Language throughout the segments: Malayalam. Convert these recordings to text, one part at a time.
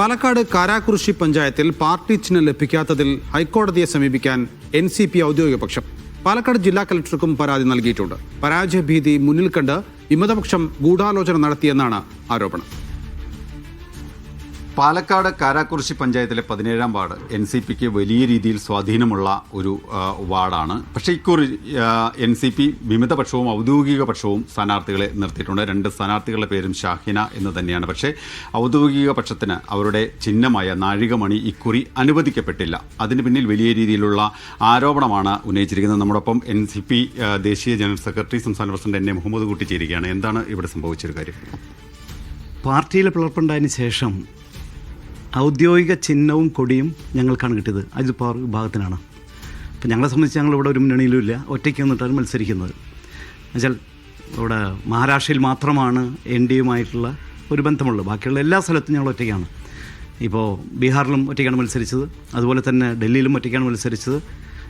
പാലക്കാട് കാരാകുറിശി പഞ്ചായത്തിൽ പാർട്ടി ചിഹ്നം ലഭിക്കാത്തതിൽ ഹൈക്കോടതിയെ സമീപിക്കാൻ എൻ സി പി ഔദ്യോഗിക പക്ഷം. പാലക്കാട് ജില്ലാ കലക്ടർക്കും പരാതി നൽകിയിട്ടുണ്ട്. പരാജയ ഭീതി മുന്നിൽ കണ്ട് വിമതപക്ഷം ഗൂഢാലോചന നടത്തിയെന്നാണ് ആരോപണം. പാലക്കാട് കാരാക്കുറിശി പഞ്ചായത്തിലെ പതിനേഴാം വാർഡ് എൻ സി പിക്ക് വലിയ രീതിയിൽ സ്വാധീനമുള്ള ഒരു വാർഡാണ്. പക്ഷേ ഇക്കുറി എൻ സി പി വിമതപക്ഷവും ഔദ്യോഗിക പക്ഷവും സ്ഥാനാർത്ഥികളെ നിർത്തിയിട്ടുണ്ട്. രണ്ട് സ്ഥാനാർത്ഥികളുടെ പേരും ഷാഹിന എന്ന് തന്നെയാണ്. പക്ഷേ ഔദ്യോഗിക പക്ഷത്തിന് അവരുടെ ചിഹ്നമായ നാഴികമണി ഇക്കുറി അനുവദിക്കപ്പെട്ടില്ല. അതിന് പിന്നിൽ വലിയ രീതിയിലുള്ള ആരോപണമാണ് ഉന്നയിച്ചിരിക്കുന്നത്. നമ്മുടെ എൻ സി പി ദേശീയ ജനറൽ സെക്രട്ടറി സംസ്ഥാന president N A Muhammad Kutty ചേരുകയാണ് എന്താണ് ഇവിടെ സംഭവിച്ചൊരു കാര്യം? പാർട്ടിയിൽ പിളർപ്പുണ്ടായതിനു ശേഷം ഔദ്യോഗിക ചിഹ്നവും കൊടിയും ഞങ്ങൾക്കാണ് കിട്ടിയത്. അജിത് പവാർ വിഭാഗത്തിനാണ്. അപ്പം ഞങ്ങളെ സംബന്ധിച്ച് ഞങ്ങൾ ഇവിടെ ഒരു മുന്നണിയിലും ഇല്ല. ഒറ്റയ്ക്ക് നിന്നിട്ടാണ് മത്സരിക്കുന്നത്. എന്നുവെച്ചാൽ ഇവിടെ മഹാരാഷ്ട്രയിൽ മാത്രമാണ് എൻ ഡി യുമായിട്ടുള്ള ഒരു ബന്ധമുള്ളത് ബാക്കിയുള്ള എല്ലാ സ്ഥലത്തും ഞങ്ങൾ ഒറ്റയ്ക്കാണ്. ഇപ്പോൾ ബീഹാറിലും ഒറ്റയ്ക്കാണ് മത്സരിച്ചത്. അതുപോലെ തന്നെ ഡൽഹിയിലും ഒറ്റയ്ക്കാണ് മത്സരിച്ചത്.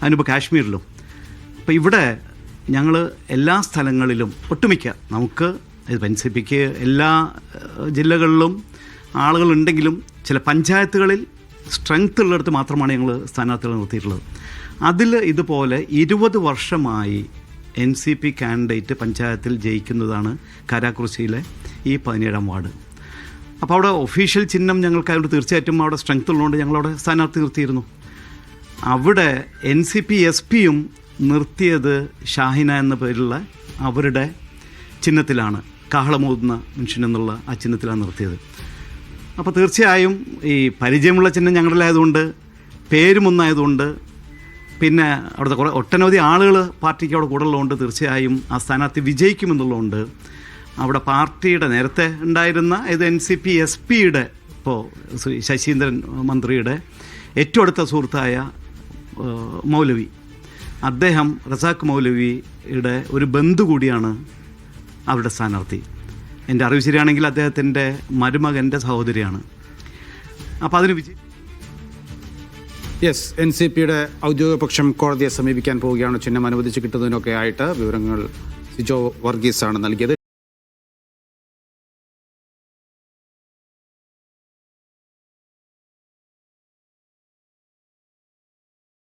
അതിനിപ്പോൾ കാശ്മീരിലും. അപ്പോൾ ഇവിടെ ഞങ്ങൾ എല്ലാ സ്ഥലങ്ങളിലും ഒട്ടുമിക്ക നമുക്ക് എൻ സി പിക്ക് എല്ലാ ജില്ലകളിലും ആളുകളുണ്ടെങ്കിലും ചില പഞ്ചായത്തുകളിൽ സ്ട്രെങ്ത് ഉള്ളിടത്ത് മാത്രമാണ് ഞങ്ങൾ സ്ഥാനാർത്ഥികളെ നിർത്തിയിട്ടുള്ളത്. അതിൽ ഇതുപോലെ ഇരുപത് വർഷമായി എൻ സി പി കാൻഡിഡേറ്റ് പഞ്ചായത്തിൽ ജയിക്കുന്നതാണ് കാരാക്കുറിശിയിലെ ഈ പതിനേഴാം വാർഡ്. അപ്പോൾ അവിടെ ഒഫീഷ്യൽ ചിഹ്നം ഞങ്ങൾക്ക് അവിടെ തീർച്ചയായിട്ടും അവിടെ സ്ട്രെങ്ത് ഉള്ളതുകൊണ്ട് ഞങ്ങളവിടെ സ്ഥാനാർത്ഥി നിർത്തിയിരുന്നു. അവിടെ എൻ സി പി എസ് പിയും നിർത്തിയത് ഷാഹിന എന്ന പേരുള്ള അവരുടെ ചിഹ്നത്തിലാണ്. കാഹളമൂതുന്ന മനുഷ്യൻ എന്നുള്ള ആ ചിഹ്നത്തിലാണ് നിർത്തിയത്. അപ്പോൾ തീർച്ചയായും ഈ പരിചയമുള്ള ചിഹ്നം ഞങ്ങളുടെ ആയതുകൊണ്ട് പേരും ഒന്നായതുകൊണ്ട് പിന്നെ അവിടുത്തെ കുറേ ഒട്ടനവധി ആളുകൾ പാർട്ടിക്ക് അവിടെ കൂടെ ഉള്ളതുകൊണ്ട് തീർച്ചയായും ആ സ്ഥാനാർത്ഥി വിജയിക്കുമെന്നുള്ളതുകൊണ്ട് അവിടെ പാർട്ടിയുടെ നേരത്തെ ഉണ്ടായിരുന്ന ഇത് എൻ സി പി എസ് പിയുടെ ഇപ്പോൾ ശശീന്ദ്രൻ മന്ത്രിയുടെ ഏറ്റവും അടുത്ത സുഹൃത്തായ മൗലവി. അദ്ദേഹം റസാഖ് മൗലവിയുടെ ഒരു ബന്ധു കൂടിയാണ് അവരുടെ സ്ഥാനാർത്ഥി. എന്റെ അറിവ് ശരിയാണെങ്കിൽ അദ്ദേഹത്തിന്റെ മരുമകന്റെ സഹോദരിയാണ്. അപ്പോൾ അതിന് വിജയ് യെസ് എൻ സി പിയുടെ ഔദ്യോഗിക പക്ഷം കോടതിയെ സമീപിക്കാൻ പോവുകയാണ്. ചിഹ്നം അനുവദിച്ച് കിട്ടുന്നതിനൊക്കെ ആയിട്ട് വിവരങ്ങൾ സിജോ വർഗീസാണ് നൽകിയത്.